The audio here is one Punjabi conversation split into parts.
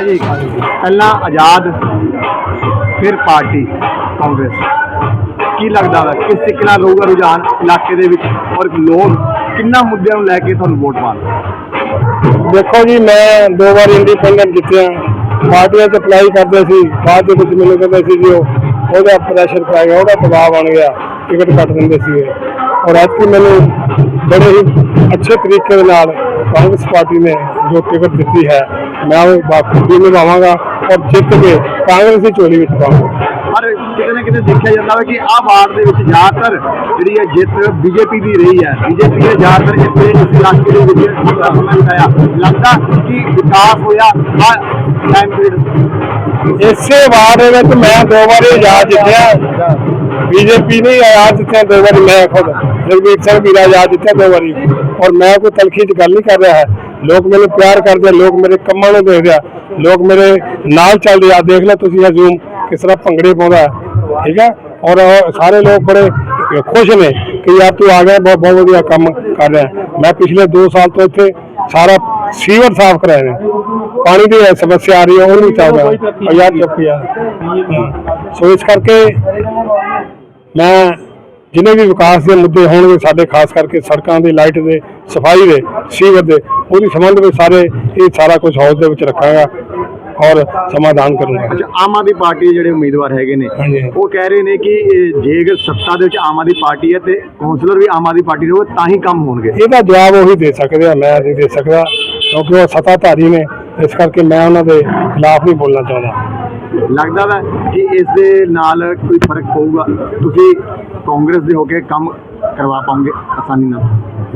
ਠੀਕ ਹੈ ਜੀ। ਪਹਿਲਾਂ ਆਜ਼ਾਦ, ਫਿਰ ਪਾਰਟੀ, ਕਾਂਗਰਸ। ਕੀ ਲੱਗਦਾ ਵਾ? ਕਿਸ ਤਰੀਕੇ ਨਾਲ ਰਹੂਗਾ ਰੁਝਾਨ ਇਲਾਕੇ ਦੇ ਵਿੱਚ? ਔਰ ਲੋਕ ਕਿੰਨਾ ਮੁੱਦਿਆਂ ਨੂੰ ਲੈ ਕੇ ਤੁਹਾਨੂੰ ਵੋਟ ਪਾਣ ਦੇਖੋ ਜੀ, ਮੈਂ ਦੋ ਵਾਰ ਇੰਡੀਪੈਂਡੈਂਟ ਜਿੱਤਿਆ। ਪਾਰਟੀਆਂ 'ਚ ਅਪਲਾਈ ਕਰਦੇ ਸੀ। ਬਾਅਦ ਦੇ ਵਿੱਚ ਮੈਨੂੰ ਕਹਿੰਦੇ ਸੀ ਜੀ ਉਹਦਾ ਪ੍ਰੈਸ਼ਰ ਪੈ ਗਿਆ, ਉਹਦਾ ਦਬਾਅ ਬਣ ਗਿਆ। ਟਿਕਟ ਕੱਟ ਦਿੰਦੇ ਸੀਗੇ ਔਰ ਅੱਜ ਐਤਕੀ ਮੈਨੂੰ ਬੜੇ ਹੀ ਅੱਛੇ ਤਰੀਕੇ ਦੇ ਨਾਲ ਕਾਂਗਰਸ ਪਾਰਟੀ ਨੇ ਜੋ ਟਿਕਟ ਦਿੱਤੀ ਹੈ, ਮੈਂ ਉਹ ਬਾਖੂਬੀ ਨਿਭਾਵਾਂਗਾ ਔਰ ਜਿੱਤ ਕੇ ਕਾਂਗਰਸ ਦੀ ਝੋਲੀ ਵਿੱਚ ਪਾਵਾਂਗਾ। ਨਾ ਕਿਤੇ ਦੇਖਿਆ ਜਾਂਦਾ ਹੈ ਕਿ ਆਹ ਵਾਰਡ ਦੇ ਵਿੱਚ ਜ਼ਿਆਦਾਤਰ ਜਿਹੜੀ ਹੈ ਜਿੱਤ ਬੀਜੇਪੀ ਦੀ ਰਹੀ ਹੈ। ਬੀਜੇਪੀ ਨੇ ਜ਼ਿਆਦਾਤਰ ਇੱਥੇ ਇਸ ਇਲਾਕੇ ਦੇ ਵਿੱਚ ਸਮਝ ਆਇਆ। ਲੱਗਦਾ ਕਿ ਵਿਕਾਸ ਹੋਇਆ ਆ ਟਾਈਮ ਪੀਰੀਅਡ ਇਸੇ ਵਾਰ ਦੇ ਵਿੱਚ ਮੈਂ ਦੋ ਵਾਰੀ ਆਜ਼ਾਦ ਜਿੱਤਿਆ ਬੀਜੇਪੀ ਨੇ ਆਜ਼ਾਦ ਜਿੱਤਿਆ ਦੋ ਵਾਰੀ ਮੈਂ ਖੁਦ ਰਘਵੀਰ ਸਿੰਘ ਵੀਰਾ ਆਜ਼ਾਦ ਜਿੱਤਿਆ ਦੋ ਵਾਰੀ। ਔਰ ਮੈਂ ਕੋਈ ਤਲਖੀ ਚ ਗੱਲ ਨਹੀਂ ਕਰ ਰਿਹਾ। ਹੈ ਲੋਕ ਮੈਨੂੰ ਪਿਆਰ ਕਰਦੇ ਲੋਕ ਮੇਰੇ ਕੰਮਾਂ ਨੂੰ ਦੇਖਦੇ ਆ। ਲੋਕ ਮੇਰੇ ਨਾਲ ਚੱਲਦੇ ਆ। ਦੇਖ ਲਓ ਤੁਸੀਂ ਇਹ ਜ਼ੂਮ ਕਿਸ ਤਰ੍ਹਾਂ ਭੰਗੜੇ ਪਾਉਂਦਾ। ਹੈ, ਠੀਕ ਹੈ? ਔਰ ਉਹ ਸਾਰੇ ਲੋਕ ਬੜੇ ਖੁਸ਼ ਨੇ ਕਿ ਯਾਰ ਤੂੰ ਆ ਗਿਆ ਬਹੁਤ ਬਹੁਤ ਵਧੀਆ ਕੰਮ ਕਰ ਰਿਹਾ। ਮੈਂ ਪਿਛਲੇ 2 ਸਾਲ ਤੋਂ ਇੱਥੇ ਸਾਰਾ ਸੀਵਰ ਸਾਫ਼ ਕਰਾ ਰਿਹਾ ਪਾਣੀ ਦੀ ਸਮੱਸਿਆ ਆ ਰਹੀ ਹੈ ਉਹ ਨਹੀਂ ਚੱਲਦਾ ਉਹ ਯਾਰ ਚੁੱਪ ਯਾਰ ਸੋ ਇਸ ਕਰਕੇ ਮੈਂ ਜਿੰਨੇ ਵੀ ਵਿਕਾਸ ਦੇ ਮੁੱਦੇ ਹੋਣਗੇ ਸਾਡੇ ਖਾਸ ਕਰਕੇ ਸੜਕਾਂ ਦੇ ਲਾਈਟ ਦੇ ਸਫ਼ਾਈ ਦੇ ਸੀਵਰ ਦੇ ਉਹਦੀ ਸੰਬੰਧ ਵਿੱਚ ਸਾਰੇ ਇਹ ਸਾਰਾ ਕੁਝ ਹਾਊਸ ਦੇ ਵਿੱਚ ਰੱਖਾਂਗਾ। ਔਰ ਸਮਾਧਾਨ ਕਰੂੰਗਾ। ਅੱਛਾ ਆਮ ਆਦਮੀ ਪਾਰਟੀ ਦੇ ਜਿਹੜੇ ਉਮੀਦਵਾਰ ਹੈਗੇ ਨੇ ਹਾਂਜੀ। ਉਹ ਕਹਿ ਰਹੇ ਨੇ ਕਿ ਇਹ ਜੇਕਰ ਸੱਤਾ ਦੇ ਵਿੱਚ ਆਮ ਆਦਮੀ ਪਾਰਟੀ ਹੈ ਤੇ ਕੌਂਸਲਰ ਵੀ ਆਮ ਆਦਮੀ ਪਾਰਟੀ ਦੇ ਹੋਵੇ ਤਾਂ ਹੀ ਕੰਮ ਹੋਣਗੇ। ਇਹਦਾ ਜਵਾਬ ਉਹੀ ਦੇ ਸਕਦੇ ਆ ਮੈਂ ਨਹੀਂ ਦੇ ਸਕਦਾ ਕਿਉਂਕਿ ਉਹ ਸੱਤਾਧਾਰੀ ਨੇ ਇਸ ਕਰਕੇ ਮੈਂ ਉਹਨਾਂ ਦੇ ਖਿਲਾਫ ਨਹੀਂ ਬੋਲਣਾ ਚਾਹੁੰਦਾ। ਲੱਗਦਾ ਵਾ ਕਿ ਇਸ ਦੇ ਨਾਲ ਕੋਈ ਫ਼ਰਕ ਪਊਗਾ। ਤੁਸੀਂ ਕਾਂਗਰਸ ਦੇ ਹੋ ਕੇ ਕੰਮ ਕਰਵਾ ਪਾਉਂਗੇ ਆਸਾਨੀ ਨਾਲ।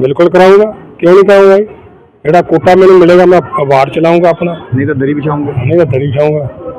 ਬਿਲਕੁਲ ਕਰਾਊਂਗਾ। ਕਿਉਂ ਨਹੀਂ ਕਰਾਊਂਗਾ ਜੀ? ਜਿਹੜਾ ਕੋਟਾ ਮੈਨੂੰ ਮਿਲੇਗਾ ਮੈਂ ਵਾਰਡ ਚਲਾਊਂਗਾ ਆਪਣਾ। ਨਹੀਂ ਤਾਂ ਦਰੀ ਵਿਛਾਉਂਗੇ। ਨਹੀਂ ਤਾਂ ਦਰੀ ਖਾਊਂਗਾ